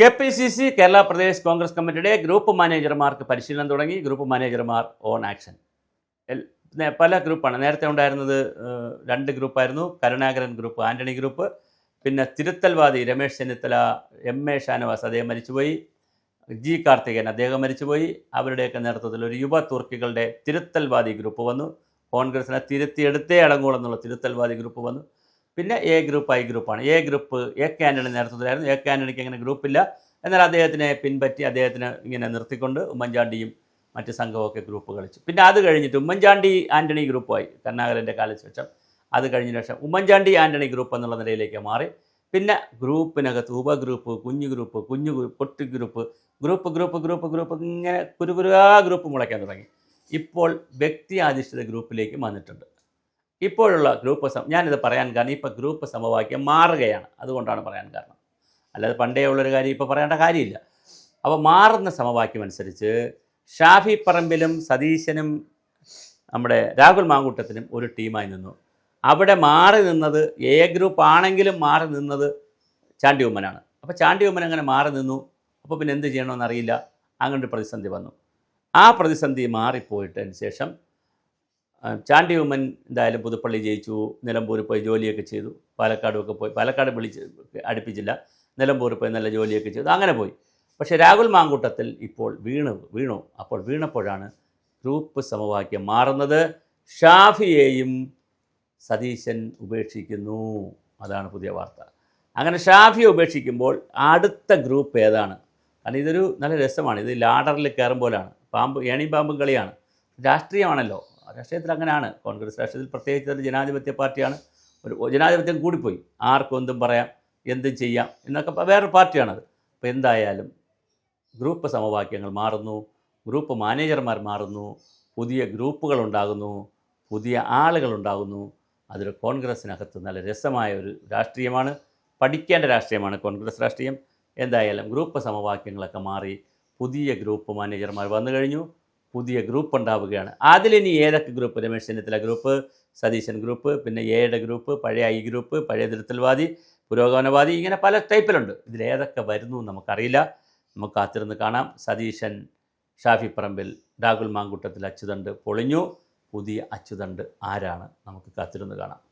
K P C C Kerala Pradesh Congress കമ്മിറ്റിയുടെ group മാനേജർമാർക്ക് പരിശീലനം തുടങ്ങി. ഗ്രൂപ്പ് മാനേജർമാർ ഓൺ ആക്ഷൻ. പല ഗ്രൂപ്പാണ്. നേരത്തെ ഉണ്ടായിരുന്നത് രണ്ട് ഗ്രൂപ്പായിരുന്നു. Karunakaran group Antony group. പിന്നെ തിരുത്തൽവാദി രമേശ് ചെന്നിത്തല എം എ ഷാനവാസ് അദ്ദേഹം മരിച്ചുപോയി. ജി കാർത്തികൻ അദ്ദേഹം മരിച്ചുപോയി. അവരുടെയൊക്കെ നേതൃത്വത്തിൽ ഒരു യുവ തുർക്കികളുടെ തിരുത്തൽവാദി ഗ്രൂപ്പ് വന്നു. കോൺഗ്രസിനെ തിരുത്തിയെടുത്തേ അടങ്ങുള്ളൂ എന്നുള്ള തിരുത്തൽവാദി ഗ്രൂപ്പ് വന്നു. പിന്നെ എ ഗ്രൂപ്പ് ഐ ഗ്രൂപ്പാണ് A group A K Antony നേതൃത്വത്തിലായിരുന്നു എ കെ ആന്റണിക്ക് അങ്ങനെ ഗ്രൂപ്പില്ല എന്നാൽ അദ്ദേഹത്തിനെ പിൻപറ്റി അദ്ദേഹത്തിന് ഇങ്ങനെ നിർത്തിക്കൊണ്ട് ഉമ്മൻചാണ്ടിയും മറ്റ് സംഘമൊക്കെ ഗ്രൂപ്പ് കളിച്ചു. പിന്നെ അത് കഴിഞ്ഞിട്ട് ഉമ്മൻചാണ്ടി ആന്റണി ഗ്രൂപ്പായി കരുണാകരന്റെ കാലശേഷം അത് കഴിഞ്ഞ ശേഷം ഉമ്മൻചാണ്ടി ആന്റണി ഗ്രൂപ്പ് എന്നുള്ള നിലയിലേക്ക് മാറി. പിന്നെ ഗ്രൂപ്പിനകത്ത് ഉപഗ്രൂപ്പ് കുഞ്ഞു ഗ്രൂപ്പ് കുഞ്ഞു പൊട്ടി group group group group group ഇങ്ങനെ കുരുകുരുവാ ഗ്രൂപ്പ് മുളയ്ക്കാൻ തുടങ്ങി. ഇപ്പോൾ വ്യക്തി അധിഷ്ഠിത ഗ്രൂപ്പിലേക്ക് വന്നിട്ടുണ്ട്. ഇപ്പോഴുള്ള ഗ്രൂപ്പ് സം ഞാനിത് പറയാൻ കാരണം ഇപ്പോൾ ഗ്രൂപ്പ് സമവാക്യം മാറുകയാണ്. അതുകൊണ്ടാണ് പറയാൻ കാരണം. അല്ലാതെ പണ്ടേ ഉള്ളൊരു കാര്യം ഇപ്പോൾ പറയേണ്ട കാര്യമില്ല. അപ്പോൾ മാറുന്ന സമവാക്യം അനുസരിച്ച് ഷാഫി പറമ്പിലും സതീശനും നമ്മുടെ രാഹുൽ മാങ്കൂട്ടത്തിനും ഒരു ടീമായി നിന്നു. അവിടെ മാറി നിന്നത് എ ഗ്രൂപ്പ് ആണെങ്കിലും മാറി നിന്നത് ചാണ്ടി ഉമ്മനാണ് അപ്പോൾ ചാണ്ടി ഉമ്മൻ അങ്ങനെ മാറി നിന്നു. അപ്പോൾ പിന്നെ എന്ത് ചെയ്യണമെന്നറിയില്ല അങ്ങനെ ഒരു പ്രതിസന്ധി വന്നു. ആ പ്രതിസന്ധി മാറിപ്പോയിട്ടതിന് ശേഷം ചാണ്ടി ഉമ്മൻ എന്തായാലും പുതുപ്പള്ളി ജയിച്ചു നിലമ്പൂർ പോയി ജോലിയൊക്കെ ചെയ്തു പാലക്കാടും ഒക്കെ പോയി പാലക്കാട് വിളിച്ച് അടുപ്പിച്ചില്ല നിലമ്പൂർ പോയി നല്ല ജോലിയൊക്കെ ചെയ്തു അങ്ങനെ പോയി. പക്ഷേ രാഹുൽ മാങ്കൂട്ടത്തിൽ ഇപ്പോൾ വീണു വീണു. അപ്പോൾ വീണപ്പോഴാണ് ഗ്രൂപ്പ് സമവാക്യം മാറുന്നത്. ഷാഫിയെയും സതീശൻ ഉപേക്ഷിക്കുന്നു. അതാണ് പുതിയ വാർത്ത. അങ്ങനെ ഷാഫിയെ ഉപേക്ഷിക്കുമ്പോൾ അടുത്ത ഗ്രൂപ്പ് ഏതാണ്? കാരണം ഇതൊരു നല്ല രസമാണ്. ഇത് ലാഡറിൽ കയറുമ്പോഴാണ് പാമ്പ് ഏണി പാമ്പും കളിയാണ്. രാഷ്ട്രീയമാണല്ലോ. രാഷ്ട്രീയത്തിൽ അങ്ങനെയാണ്. കോൺഗ്രസ് രാഷ്ട്രീയത്തിൽ പ്രത്യേകിച്ച് ഒരു ജനാധിപത്യ പാർട്ടിയാണ്. ഒരു ജനാധിപത്യം കൂടിപ്പോയി. ആർക്കും എന്തും പറയാം എന്തും ചെയ്യാം എന്നൊക്കെ വേറൊരു പാർട്ടിയാണത് അപ്പോൾ എന്തായാലും ഗ്രൂപ്പ് സമവാക്യങ്ങൾ മാറുന്നു ഗ്രൂപ്പ് മാനേജർമാർ മാറുന്നു പുതിയ ഗ്രൂപ്പുകൾ ഉണ്ടാകുന്നു പുതിയ ആളുകൾ ഉണ്ടാകുന്നു. അതൊരു കോൺഗ്രസ്സിനകത്ത് നല്ല രസമായ ഒരു രാഷ്ട്രീയമാണ്. പഠിക്കേണ്ട രാഷ്ട്രീയമാണ് കോൺഗ്രസ് രാഷ്ട്രീയം. എന്തായാലും ഗ്രൂപ്പ് സമവാക്യങ്ങളൊക്കെ മാറി പുതിയ ഗ്രൂപ്പ് മാനേജർമാർ വന്നു കഴിഞ്ഞു. പുതിയ ഗ്രൂപ്പ് ഉണ്ടാവുകയാണ്. അതിലിനി ഏതൊക്കെ group Ramesh Chennithala group Satheesan group പിന്നെ എയുടെ ഗ്രൂപ്പ് പഴയ ഐ ഗ്രൂപ്പ് പഴയ തിരുത്തൽവാദി പുരോഗമനവാദി ഇങ്ങനെ പല ടൈപ്പിലുണ്ട് ഇതിലേതൊക്കെ വരുന്നു നമുക്കറിയില്ല. നമുക്ക് കാത്തിരുന്ന് കാണാം. സതീശൻ ഷാഫി പറമ്പിൽ രാഹുൽ മാങ്കൂട്ടത്തിൽ അച്ചുതണ്ട് പൊളിഞ്ഞു. പുതിയ അച്ചുതണ്ട് ആരാണ്? നമുക്ക് കാത്തിരുന്ന് കാണാം.